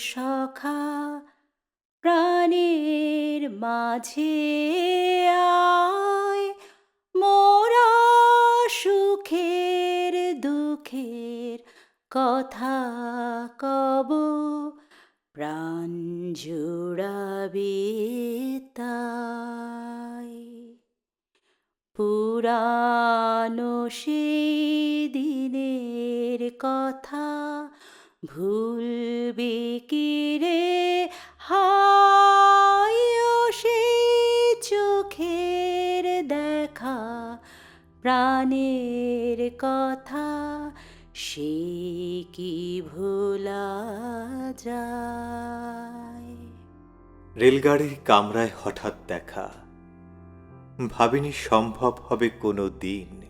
সখা প্রাণের মাঝে আয়। মোরা সুখের দুঃখের কথা কব, প্রাণ জুড়াবে তাই। পুরানো সেই দিনের কথা ভুলবে কি রে? হায় সেই চোখের দেখা, প্রাণের কথা, সে কি ভোলা যায়? রেলগাড়ির কামরায় হঠাৎ দেখা, ভাবিনি সম্ভব হবে কোনো দিন।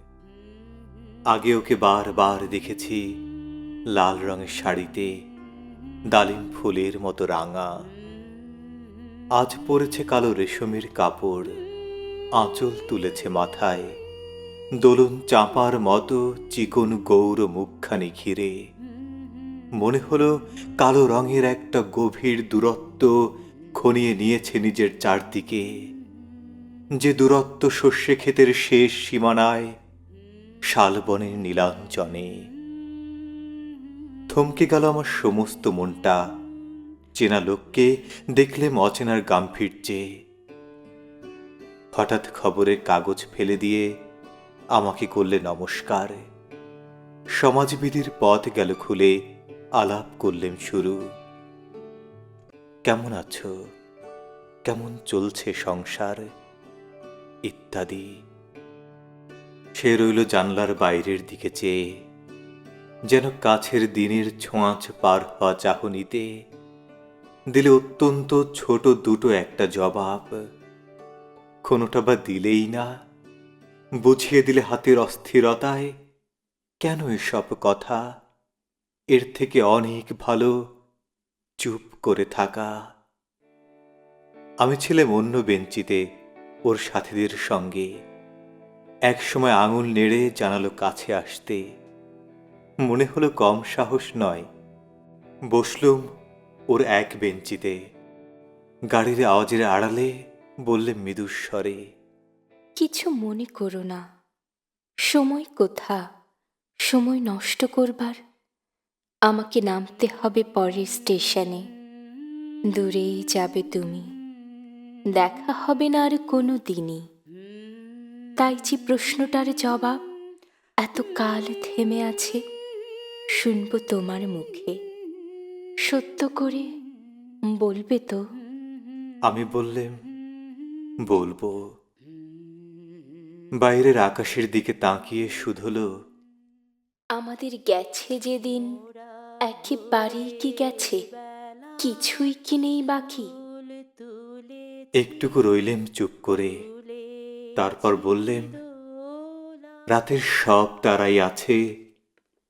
আগে ওকে বারবার দেখেছি লাল রঙের শাড়িতে, ডালিম ফুলের মতো রাঙা। আজ পরেছে কালো রেশমের কাপড়, আঁচল তুলেছে মাথায়। দোলন চাপার মতো চিকন গৌর মুখখানি ঘিরে। মনে হলো কালো রঙের একটা গভীর দূরত্ব খনিয়ে নিয়েছে নিজের চারদিকে। যে দূরত্ব শস্যে ক্ষেতের শেষ সীমানায়, শালবনের নীলাঞ্চনে। থমকে গেল আমার সমস্ত মনটা। চেনা লোককে দেখলে অচেনার গাম্ভীর্যে হঠাৎ খবরের কাগজ ফেলে দিয়ে আমাকে করলে নমস্কার। সমাজবিধির পথ গেল খুলে আলাপ করলেন শুরু। কেমন আছো? কেমন চলছে সংসার? ইত্যাদি। সে রইল জানলার বাইরের দিকে চেয়ে। যেন কাছের দিনের ছোঁয়াচ পার হওয়া চাহনিতে দিলে অত্যন্ত ছোট দুটো একটা জবাব। কোনোটা বা দিলেই না, বুঝিয়ে দিলে হাতের অস্থিরতায়, কেন এসব কথা? এর থেকে অনেক ভালো চুপ করে থাকা। আমি ছিলাম অন্য বেঞ্চিতে ওর সাথীদের সঙ্গে। একসময় আঙুল নেড়ে জানালো কাছে আসতে। মনে হলো কম সাহস নয়। বসলুম ওর এক বেঞ্চিতে। গাড়ির আওয়াজের আড়ালে বললে মৃদুস্বরে কিছু মনে করো না। সময় কোথা? সময় নষ্ট করবার? আমাকে নামতে হবে পরের স্টেশনে। দূরেই যাবে তুমি। দেখা হবে না আর কোনো দিনই। তাই যে প্রশ্নটার জবাব এত কাল থেমে আছে শুনব তোমার মুখে। সত্য করে বলবে তো? আমি বললেম বলব। বাইরের আকাশের দিকে তাকিয়ে শুধলো আমাদের গেছে যেদিন একেবারেই কি গেছে? কিছুই কি নেই বাকি? একটুকু রইলেম চুপ করে তারপর বললেম রাতের সব তারাই আছে